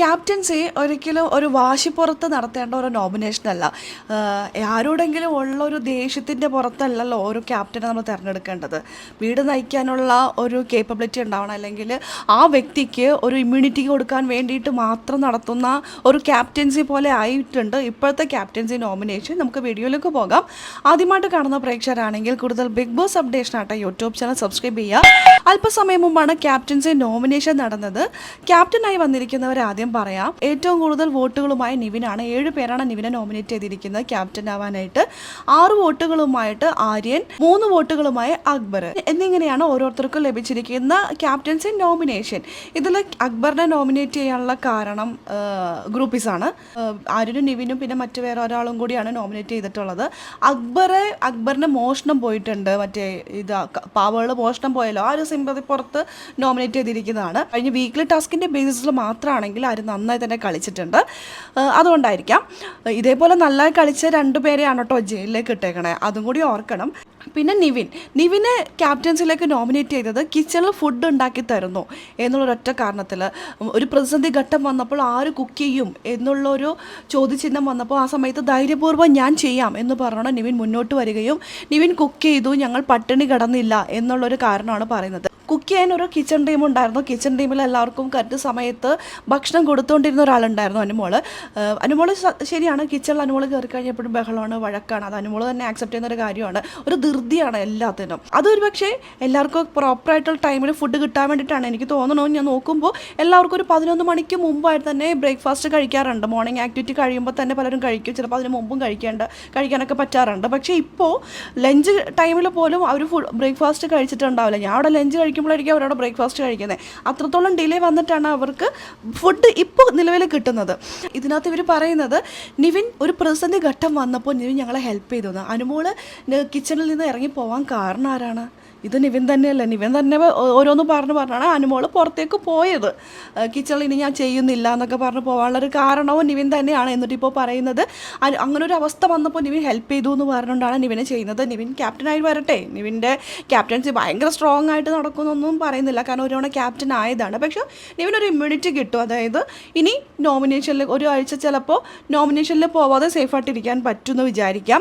Captaincy ഒരിക്കലും ഒരു വാശിപ്പുറത്ത് നടത്തേണ്ട ഒരു നോമിനേഷൻ അല്ല. ആരോടെങ്കിലും ഉള്ള ഒരു ദേഷ്യത്തിന്റെ പുറത്തല്ലല്ലോ ഒരു ക്യാപ്റ്റനെ നമ്മൾ തിരഞ്ഞെടുക്കേണ്ടത്. വീട് നയിക്കാനുള്ള ഒരു കേപ്പബിലിറ്റി ഉണ്ടാവണം. അല്ലെങ്കിൽ ആ വ്യക്തിക്ക് ഒരു ഇമ്മ്യൂണിറ്റി കൊടുക്കാൻ വേണ്ടിയിട്ട് മാത്രം നടത്തുന്ന ഒരു ക്യാപ്റ്റൻസി പോലെ ആയിട്ടുണ്ട് ഇപ്പോഴത്തെ ക്യാപ്റ്റൻസി നോമിനേഷൻ നമുക്ക് വീഡിയോയിലേക്ക് പോകാം. ആദ്യമായിട്ട് കാണുന്ന പ്രേക്ഷകരാണെങ്കിൽ കൂടുതൽ ബിഗ് ബോസ് അപ്ഡേഷൻ ആട്ടെ യൂട്യൂബ് ചാനൽ സബ്സ്ക്രൈബ് ചെയ്യുക. അല്പസമയം മുമ്പാണ് ക്യാപ്റ്റൻസി നോമിനേഷൻ നടന്നത്. ക്യാപ്റ്റനായി വന്നിരിക്കുന്നവർ ആദ്യം പറയാം. ഏറ്റവും കൂടുതൽ വോട്ടുകളുമായി നിവിനാണ്. ഏഴ് പേരാണ് നിവിനെ നോമിനേറ്റ് ചെയ്തിരിക്കുന്നത് ക്യാപ്റ്റൻ ആവാനായിട്ട് ആറ് വോട്ടുകളുമായിട്ട് ആര്യൻ മൂന്ന് വോട്ടുകളുമായി അക്ബർ. എന്നിങ്ങനെയാണ് ഓരോരുത്തർക്കും ലഭിച്ചിരിക്കുന്ന ക്യാപ്റ്റൻസി നോമിനേഷൻ. ഇതിൽ അക്ബറിനെ നോമിനേറ്റ് ചെയ്യാനുള്ള കാരണം ഗ്രൂപ്പീസാണ്. ആര്യനും നിവിനും പിന്നെ മറ്റു വേറെ ഒരാളും കൂടിയാണ് നോമിനേറ്റ് ചെയ്തിട്ടുള്ളത്. അക്ബറെ അക്ബറിന് മോഷണം പോയിട്ടുണ്ട്. മറ്റേ ഇത് പാവകൾ മോഷണം പോയല്ലോ. ആ ഒരു സിമ്പതി പുറത്ത് നോമിനേറ്റ് ചെയ്തിരിക്കുന്നതാണ്. കഴിഞ്ഞ വീക്കിലി ടാസ്കിന്റെ ബേസിസിൽ മാത്രമാണെങ്കിൽ ആര് നന്നായി തന്നെ കളിച്ചിട്ടുണ്ട്. അതുകൊണ്ടായിരിക്കാം. ഇതേപോലെ നല്ലതായി കളിച്ച രണ്ടുപേരെയാണ് കേട്ടോ ജയിലിലേക്ക് ഇട്ടേക്കണേ. അതും കൂടി ഓർക്കണം. പിന്നെ നിവിൻ. നിവിനെ ക്യാപ്റ്റൻസിലേക്ക് നോമിനേറ്റ് ചെയ്തത് കിച്ചണിൽ ഫുഡ് ഉണ്ടാക്കി തരുന്നു എന്നുള്ളൊരൊറ്റ കാരണത്തിൽ ഒരു പ്രതിസന്ധി ഘട്ടം വന്നപ്പോൾ ആര് കുക്ക് ചെയ്യും എന്നുള്ളൊരു ചോദ്യചിഹ്നം വന്നപ്പോൾ ആ സമയത്ത് ധൈര്യപൂർവം ഞാൻ ചെയ്യാം എന്ന് പറഞ്ഞുകൊണ്ട് നിവിൻ മുന്നോട്ട് വരികയും നിവിൻ കുക്ക് ചെയ്തു ഞങ്ങൾ പട്ടിണി കിടന്നില്ല എന്നുള്ളൊരു കാരണമാണ് പറയുന്നത്. കുക്ക് ചെയ്യാൻ ഒരു കിച്ചൺ ടീം ഉണ്ടായിരുന്നു കിച്ചൺ ടീമിൽ എല്ലാവർക്കും കറക്റ്റ് സമയത്ത് ഭക്ഷണം കൊടുത്തുകൊണ്ടിരുന്ന ഒരാളുണ്ടായിരുന്നു അനുമോൾ അനുമോൾ സ- ശരിയാണ്. കിച്ചണിൽ അനുമോൾ കയറി കഴിഞ്ഞപ്പോഴും ബഹളമാണ് വഴക്കാണ്. അത് അനുമോൾ തന്നെ ആക്സെപ്റ്റ് ചെയ്യുന്ന ഒരു കാര്യമാണ്. ഒരു ധൃതിയാണ് എല്ലാത്തിനും. അതൊരു പക്ഷേ എല്ലാവർക്കും പ്രോപ്പറായിട്ടുള്ള ടൈമിൽ ഫുഡ് കിട്ടാൻ വേണ്ടിയിട്ടാണ് എനിക്ക് തോന്നണു. ഞാൻ നോക്കുമ്പോൾ എല്ലാവർക്കും ഒരു പതിനൊന്ന് മണിക്ക് മുമ്പായിട്ട് തന്നെ ബ്രേക്ക്ഫാസ്റ്റ് കഴിക്കാറുണ്ട്. മോർണിംഗ് ആക്ടിവിറ്റി കഴിയുമ്പോൾ തന്നെ പലരും കഴിക്കും. ചിലപ്പോൾ അതിന് മുമ്പും കഴിക്കേണ്ട കഴിക്കാനൊക്കെ പറ്റാറുണ്ട്. പക്ഷേ ഇപ്പോൾ ലഞ്ച് ടൈമിൽ പോലും അവർ ഫുഡ് ബ്രേക്ക്ഫാസ്റ്റ് കഴിച്ചിട്ടുണ്ടാവില്ല. ഞാൻ അവിടെ ലഞ്ച് കഴിക്കുമ്പോഴായിരിക്കും അവരവിടെ ബ്രേക്ക്ഫാസ്റ്റ് കഴിക്കുന്നത് അത്രത്തോളം ഡിലേ വന്നിട്ടാണ് അവർക്ക് ഫുഡ് ഇപ്പോൾ നിലവിൽ കിട്ടുന്നത്. ഇതിനകത്ത് ഇവർ പറയുന്നത് നിവിൻ ഒരു പ്രതിസന്ധി ഘട്ടം വന്നപ്പോൾ നിവിൻ ഞങ്ങളെ ഹെൽപ്പ് ചെയ്തു. അനുമോൾ കിച്ചണിൽ നിന്ന് ഇറങ്ങി പോകാൻ കാരണം ആരാണ്? ഇത് നിവിൻ തന്നെയല്ല? നിവിൻ തന്നെ ഓരോന്ന് പറഞ്ഞു പറഞ്ഞാണ് അനുമോൾ പുറത്തേക്ക് പോയത്. കിച്ചണിൽ ഇനി ഞാൻ ചെയ്യുന്നില്ല എന്നൊക്കെ പറഞ്ഞ് പോകാനുള്ളൊരു കാരണവും നിവിൻ തന്നെയാണ്. എന്നിട്ട് ഇപ്പോൾ പറയുന്നത് അങ്ങനെ ഒരു അവസ്ഥ വന്നപ്പോൾ നിവിൻ ഹെൽപ്പ് ചെയ്തു എന്ന് പറഞ്ഞുകൊണ്ടാണ് നിവിനെ ചെയ്യുന്നത്. നിവിൻ ക്യാപ്റ്റനായി വരട്ടെ. നിവിന്റെ ക്യാപ്റ്റൻസി ഭയങ്കര സ്ട്രോങ് ആയിട്ട് നടക്കുന്നൊന്നും പറയുന്നില്ല. കാരണം ഒരു തവണ ക്യാപ്റ്റൻ ആയതാണ്. പക്ഷേ നിവിനൊരു ഇമ്മ്യൂണിറ്റി കിട്ടും. അതായത് ഇനി നോമിനേഷനിൽ ഒരു ആഴ്ച ചിലപ്പോൾ നോമിനേഷനിൽ പോവാതെ സേഫായിട്ടിരിക്കാൻ പറ്റുമെന്ന് വിചാരിക്കാം.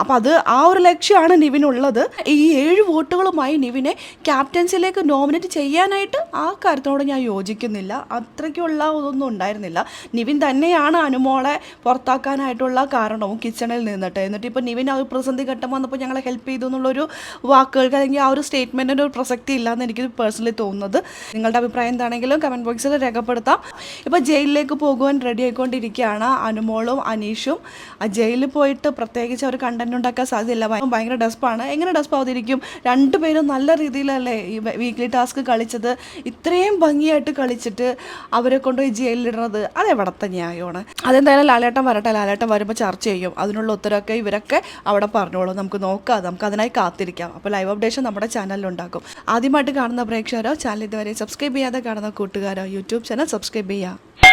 അപ്പോൾ അത് ആ ഒരു ലക്ഷ്യമാണ് നിവിനുള്ളത്. ഈ ഏഴ് വോട്ടുകളുമായി നിവിനെ ക്യാപ്റ്റൻസിലേക്ക് നോമിനേറ്റ് ചെയ്യാനായിട്ട് ആ കാര്യത്തിനോട് ഞാൻ യോജിക്കുന്നില്ല. അത്രയ്ക്കുള്ള ഇതൊന്നും ഉണ്ടായിരുന്നില്ല. നിവിൻ തന്നെയാണ് അനുമോളെ പുറത്താക്കാനായിട്ടുള്ള കാരണവും കിച്ചണിൽ നിന്നിട്ട്. എന്നിട്ട് ഇപ്പോൾ നിവിൻ ആ ഒരു പ്രതിസന്ധി ഘട്ടം വന്നപ്പോൾ ഞങ്ങളെ ഹെൽപ്പ് ചെയ്തു എന്നുള്ളൊരു വാക്കുകൾക്ക് അല്ലെങ്കിൽ ആ ഒരു സ്റ്റേറ്റ്മെന്റിന്റെ ഒരു പ്രസക്തി ഇല്ലയെന്ന് എനിക്ക് പേഴ്സണലി തോന്നുന്നത്. നിങ്ങളുടെ അഭിപ്രായം എന്താണെങ്കിലും കമന്റ് ബോക്സിൽ രേഖപ്പെടുത്താം. ഇപ്പോൾ ജയിലിലേക്ക് പോകുവാൻ റെഡി ആയിക്കൊണ്ടിരിക്കുകയാണ് അനുമോളും അനീഷും. ജയിലിൽ പോയിട്ട് പ്രത്യേകിച്ച് അവർ കണ്ടന്റ് ഉണ്ടാക്കാൻ സാധ്യതയില്ല. ഭയ- ഭയങ്കര ഡെസ്പാണ് എങ്ങനെ ഡെസ്പ് ആവാതിരിക്കും രണ്ടുപേരും നല്ല രീതിയിലല്ലേ ഈ വീക്ക്ലി ടാസ്ക് കളിച്ചത്. ഇത്രയും ഭംഗിയായിട്ട് കളിച്ചിട്ട് അവരെ കൊണ്ടുപോയി ജയിലിലിടുന്നത് അത് എവിടത്തെ ന്യായമാണ്? അതെന്തായാലും ലാലേട്ടൻ വരട്ടെ. ലാലേട്ടൻ വരുമ്പോൾ ചർച്ച ചെയ്യും. അതിനുള്ള ഉത്തരവൊക്കെ ഇവരൊക്കെ അവിടെ പറഞ്ഞോളൂ. നമുക്ക് നോക്കാം. നമുക്ക് അതിനായി കാത്തിരിക്കാം. അപ്പോൾ ലൈവ് അപ്ഡേഷൻ നമ്മുടെ ചാനലിലുണ്ടാക്കും ആദ്യമായിട്ട് കാണുന്ന പ്രേക്ഷകരോ ചാനൽ ഇതുവരെ സബ്സ്ക്രൈബ് ചെയ്യാതെ കാണുന്ന കൂട്ടുകാരോ യൂട്യൂബ് ചാനൽ സബ്സ്ക്രൈബ് ചെയ്യുക